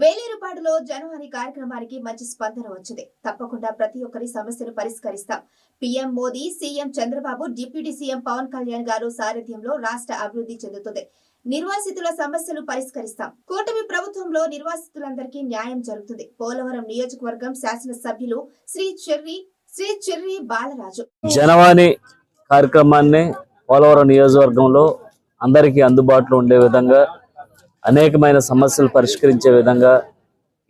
వేలేరుపాడులో జనవరి కార్యక్రమానికి మంచి స్పందన వచ్చింది. తప్పకుండా ప్రతి ఒక్కరి సమస్యను పరిష్కరిస్తాం. PM Modi CM Chandrababu deputy CM Pawan Kalyan garu సారథ్యంలో రాష్ట్ర అభివృద్ధి చెందుతుంది. నిర్వాసితుల సమస్యలు పరిష్కరిస్తాం. కూటమి ప్రభుత్వంలో నిర్వాసితులందరికీ న్యాయం జరుగుతుంది. పోలవరం నియోజకవర్గం శాసనసభ్యులు శ్రీ చెర్రి శ్రీ చెర్రి బాలరాజు. జనవాణి కార్యక్రమాన్ని పోలవరం నియోజకవర్గంలో అందరికీ అందుబాటులో ఉండే విధంగా అనేకమైన సమస్యలు పరిష్కరించే విధంగా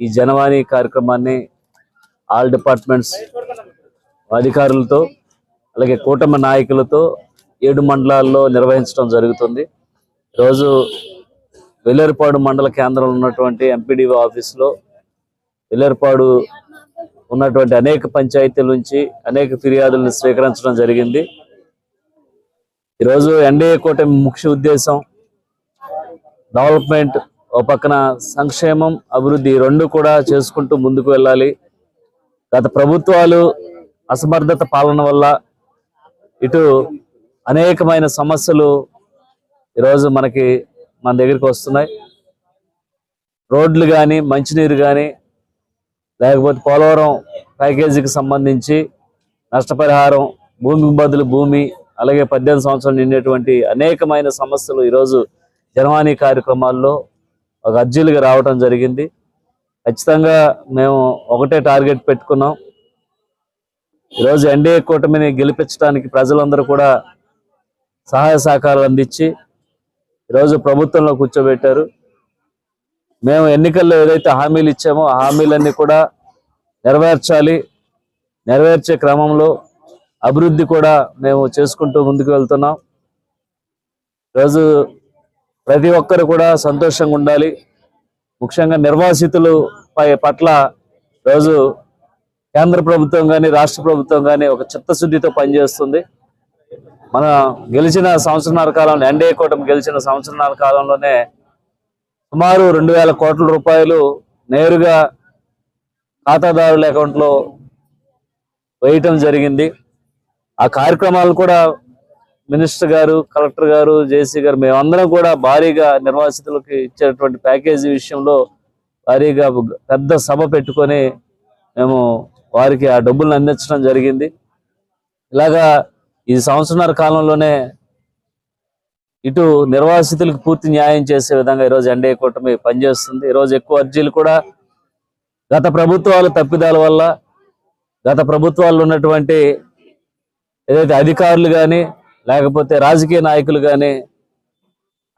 ఈ జనవాణి కార్యక్రమాన్ని ఆల్ డిపార్ట్మెంట్స్ అధికారులతో అలాగే కూటమి నాయకులతో ఏడు మండలాల్లో నిర్వహించడం జరుగుతుంది. ఈరోజు వెల్లేరుపాడు మండల కేంద్రంలో ఉన్నటువంటి ఎంపీడీఓ ఆఫీస్లో వెల్లేరుపాడు ఉన్నటువంటి అనేక పంచాయతీల నుంచి అనేక ఫిర్యాదులను స్వీకరించడం జరిగింది. ఈరోజు ఎన్డీఏ కూటమి ముఖ్య ఉద్దేశం డెవలప్మెంట్ ఒక పక్కన సంక్షేమం అభివృద్ధి రెండు కూడా చేసుకుంటూ ముందుకు వెళ్ళాలి. గత ప్రభుత్వాలు అసమర్థత పాలన వల్ల ఇటు అనేకమైన సమస్యలు ఈరోజు మనకి మన దగ్గరికి వస్తున్నాయి. రోడ్లు కానీ మంచినీరు కానీ లేకపోతే పోలవరం ప్యాకేజీకి సంబంధించి నష్టపరిహారం భూమికి బదులు భూమి అలాగే పద్దెనిమిది సంవత్సరాలు నిండేటువంటి అనేకమైన సమస్యలు ఈరోజు జనవాణి కార్యక్రమాల్లో ఒక అర్జీలుగా రావటం జరిగింది. ఖచ్చితంగా మేము ఒకటే టార్గెట్ పెట్టుకున్నాం. ఈరోజు ఎన్డీఏ కూటమిని గెలిపించడానికి ప్రజలందరూ కూడా సహాయ సహకారాలు అందించి ఈరోజు ప్రభుత్వంలో కూర్చోబెట్టారు. మేము ఎన్నికల్లో ఏదైతే హామీలు ఇచ్చామో ఆ హామీలన్నీ కూడా నెరవేర్చాలి. నెరవేర్చే క్రమంలో అభివృద్ధి కూడా మేము చేసుకుంటూ ముందుకు వెళ్తున్నాం. ఈరోజు ప్రతి ఒక్కరు కూడా సంతోషంగా ఉండాలి. ముఖ్యంగా నిర్వాసితులు పై పట్ల రోజు కేంద్ర ప్రభుత్వం కానీ రాష్ట్ర ప్రభుత్వం కానీ ఒక చిత్తశుద్ధితో పనిచేస్తుంది. మన గెలిచిన సంవత్సరాల కాలంలో ఎన్డీఏ కూటమి గెలిచిన సంవత్సరాల కాలంలోనే సుమారు రెండు వేల కోట్ల రూపాయలు నేరుగా ఖాతాదారుల అకౌంట్లో వేయటం జరిగింది. ఆ కార్యక్రమాలు కూడా మినిస్టర్ గారు కలెక్టర్ గారు జేసీ గారు మేమందరం కూడా భారీగా నిర్వాసితులకి ఇచ్చేటువంటి ప్యాకేజీ విషయంలో భారీగా పెద్ద సభ పెట్టుకొని మేము వారికి ఆ డబ్బులను అందించడం జరిగింది. ఇలాగా ఈ సంవత్సరాల కాలంలోనే ఇటు నిర్వాసితులకు పూర్తి న్యాయం చేసే విధంగా ఈరోజు ఎన్డీఏ కూటమి పనిచేస్తుంది. ఈరోజు ఎక్కువ అర్జీలు కూడా గత ప్రభుత్వాల తప్పిదాల వల్ల గత ప్రభుత్వాల్లో ఉన్నటువంటి ఏదైతే అధికారులు కానీ లేకపోతే రాజకీయ నాయకులు కానీ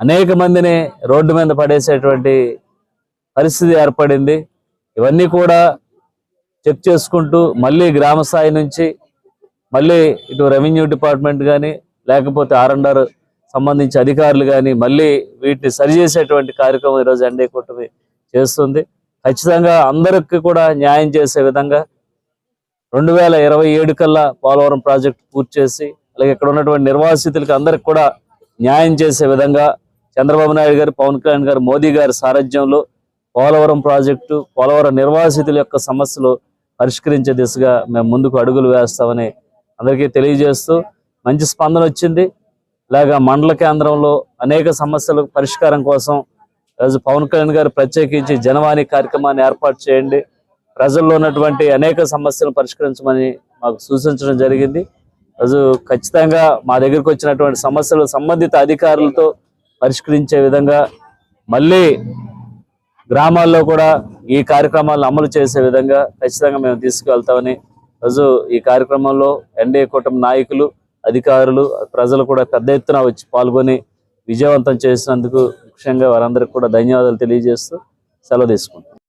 అనేక మందిని రోడ్డు మీద పడేసేటువంటి పరిస్థితి ఏర్పడింది. ఇవన్నీ కూడా చెక్ చేసుకుంటూ మళ్ళీ గ్రామ స్థాయి నుంచి మళ్ళీ ఇటు రెవెన్యూ డిపార్ట్మెంట్ కానీ లేకపోతే ఆర్ఎండ్ఆర్ సంబంధించి అధికారులు కానీ మళ్ళీ వీటిని సరిచేసేటువంటి కార్యక్రమం ఈరోజు ఎన్డీ కూటమి చేస్తుంది. ఖచ్చితంగా అందరికి కూడా న్యాయం చేసే విధంగా రెండు వేల ఇరవై ఏడు కల్లా పోలవరం ప్రాజెక్టు పూర్తి చేసి అలాగే ఇక్కడ ఉన్నటువంటి నిర్వాసితులకి అందరికి కూడా న్యాయం చేసే విధంగా చంద్రబాబు నాయుడు గారు పవన్ కళ్యాణ్ గారు మోదీ గారి సారథ్యంలో పోలవరం ప్రాజెక్టు పోలవరం నిర్వాసితుల యొక్క సమస్యలు పరిష్కరించే దిశగా మేము ముందుకు అడుగులు వేస్తామని అందరికీ తెలియజేస్తూ మంచి స్పందన వచ్చింది. ఇలాగా మండల కేంద్రంలో అనేక సమస్యలకు పరిష్కారం కోసం ఈరోజు పవన్ కళ్యాణ్ గారు ప్రత్యేకించి జనవాణి కార్యక్రమాన్ని ఏర్పాటు చేయండి. ప్రజల్లో ఉన్నటువంటి అనేక సమస్యలను పరిష్కరించమని మాకు సూచించడం జరిగింది. రోజు ఖచ్చితంగా మా దగ్గరికి వచ్చినటువంటి సమస్యలు సంబంధిత అధికారులతో పరిష్కరించే విధంగా మళ్ళీ గ్రామాల్లో కూడా ఈ కార్యక్రమాలను అమలు చేసే విధంగా ఖచ్చితంగా మేము తీసుకువెళ్తామని రోజు ఈ కార్యక్రమంలో ఎన్డీఏ కూటమి నాయకులు అధికారులు ప్రజలు కూడా పెద్ద ఎత్తున వచ్చి పాల్గొని విజయవంతం చేసినందుకు ముఖ్యంగా వారందరికీ కూడా ధన్యవాదాలు తెలియజేస్తూ సెలవు తీసుకుంటాం